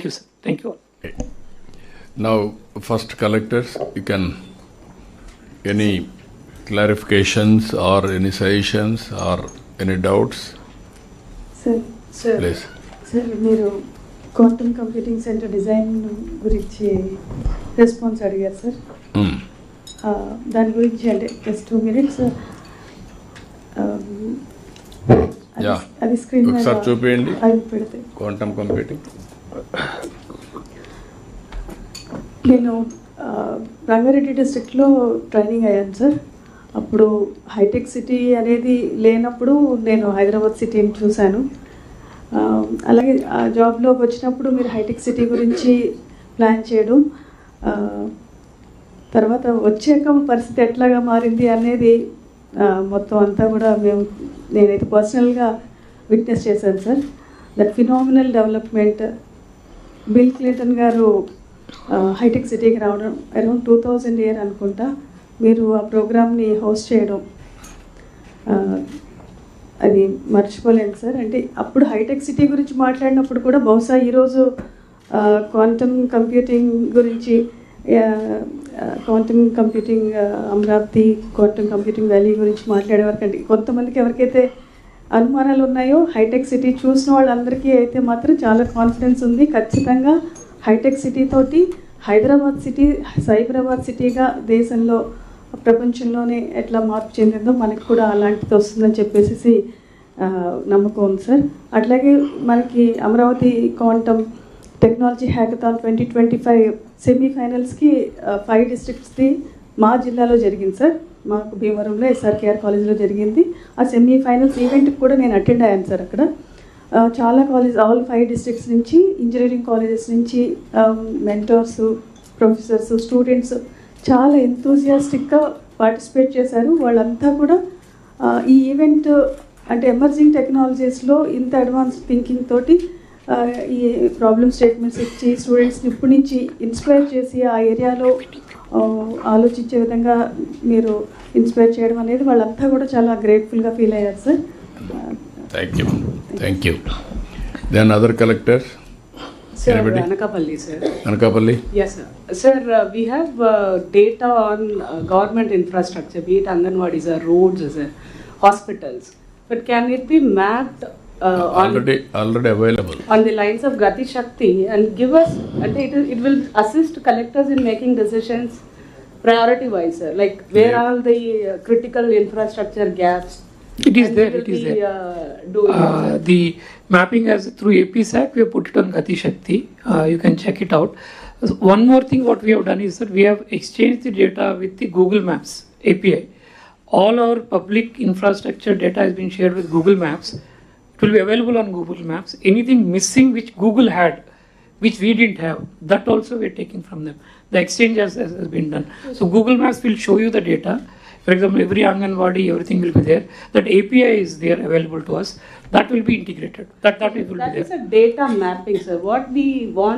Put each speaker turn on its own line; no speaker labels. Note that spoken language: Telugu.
you, sir. Thank you.
Now, first collectors, you can, any clarifications or any suggestions or any doubts,
sir sir
please.
Sir మీరు క్వాంటమ్ కంప్యూటింగ్ సెంటర్ డిజైన్ గురించి రెస్పాన్స్ అడిగారు సార్
Hmm.
ఆ, దాని గురించి అంటే జస్ట్ టూ మినిట్స్
Yeah.
అది స్క్రీన్
ఒకసారి చూపియండి.
అవి పెడితే
Quantum computing.
నేను రంగారెడ్డి డిస్ట్రిక్ట్లో ట్రైనింగ్ అయ్యాను సార్. అప్పుడు హైటెక్ సిటీ అనేది లేనప్పుడు నేను హైదరాబాద్ సిటీని చూశాను. అలాగే ఆ జాబ్లోకి వచ్చినప్పుడు మీరు హైటెక్ సిటీ గురించి ప్లాన్ చేయడం తర్వాత వచ్చాక పరిస్థితి ఎట్లాగా మారింది అనేది మొత్తం అంతా కూడా మేము నేనైతే పర్సనల్గా విట్నెస్ చేశాను sir. That phenomenal development Bill Clinton garu hitech సిటీకి రావడం అరౌండ్ టూ థౌజండ్ ఇయర్ అనుకుంటా మీరు ఆ ప్రోగ్రామ్ని హోస్ట్ చేయడం. అది మర్చిపోలేను సార్. అంటే అప్పుడు హైటెక్ సిటీ గురించి మాట్లాడినప్పుడు కూడా బహుశా ఈరోజు క్వాంటమ్ కంప్యూటింగ్ గురించి quantum computing Amaravati quantum computing valley గురించి మాట్లాడే కొంతమందికి ఎవరికైతే అనుమానాలు ఉన్నాయో హైటెక్ సిటీ చూసిన వాళ్ళందరికీ అయితే మాత్రం చాలా కాన్ఫిడెన్స్ ఉంది. ఖచ్చితంగా హైటెక్ సిటీ తోటి హైదరాబాద్ సిటీ సైబరాబాద్ సిటీగా దేశంలో ప్రపంచంలోనే ఎట్లా మార్పు చెందిందో మనకి కూడా అలాంటిది వస్తుందని చెప్పేసి నమ్మకం ఉంది సార్. అట్లాగే మనకి Amaravati quantum technology hackathon twenty twenty five సెమీఫైనల్స్కి five డిస్ట్రిక్ట్స్ది మా జిల్లాలో జరిగింది సార్. మాకు భీమవరంలో ఎస్ఆర్కేఆర్ కాలేజీలో జరిగింది. ఆ సెమీఫైనల్స్ ఈవెంట్కి కూడా నేను అటెండ్ అయ్యాను సార్ అక్కడ. Uh, చాలా కాలేజ్ ఆల్ ఫైవ్ డిస్ట్రిక్ట్స్ నుంచి ఇంజనీరింగ్ కాలేజెస్ నుంచి మెంటర్స్ ప్రొఫెసర్స్ స్టూడెంట్స్ చాలా ఎంతూజియాస్టిక్గా పార్టిసిపేట్ చేశారు. వాళ్ళంతా కూడా uh, ఈ ఈవెంట్ అంటే ఎమర్జింగ్ టెక్నాలజీస్లో ఇంత అడ్వాన్స్ థింకింగ్ తోటి uh, ఈ ప్రాబ్లమ్ స్టేట్మెంట్స్ ఇచ్చి స్టూడెంట్స్ని ఇప్పటి నుంచి ఇన్స్పైర్ చేసి ఆ ఏరియాలో ఆలోచించే విధంగా మీరు ఇన్స్పైర్ చేయడం అనేది వాళ్ళంతా కూడా చాలా గ్రేట్ఫుల్గా ఫీల్ అయ్యారు sir
Thank you. Thank you. Then other collectors,
Sir,
Anybody?
Anakapalli, sir.
Anakapalli.
Yes, sir. Sir, uh, we have uh, data on uh, government infrastructure, be it Anganwadis or roads, sir, hospitals. But can it be mapped uh, on,
Already, already available.
on the lines of Gati Shakti and give us, and it, it will assist collectors in making decisions priority wise, sir? Like where
Yeah.
are the uh, critical infrastructure gaps?
It is there, it
be,
there.
Uh,
Uh, the mapping as through APSAC, we have put it on Gati Shakti. Uh, you can check it out. One more thing, what we have done is that we have exchanged the data with the Google Maps API. All our public infrastructure data has been shared with Google Maps. It will be available on Google Maps. Anything missing which Google had, which we didn't have, that also we are taking from them. The exchange has, has has been done. So Google Maps will show you the data. For example, every Anganwadi, everything will be there. That API is there available to us. That will be integrated. That that will
That
be
is
there.
a data mapping, sir. What we want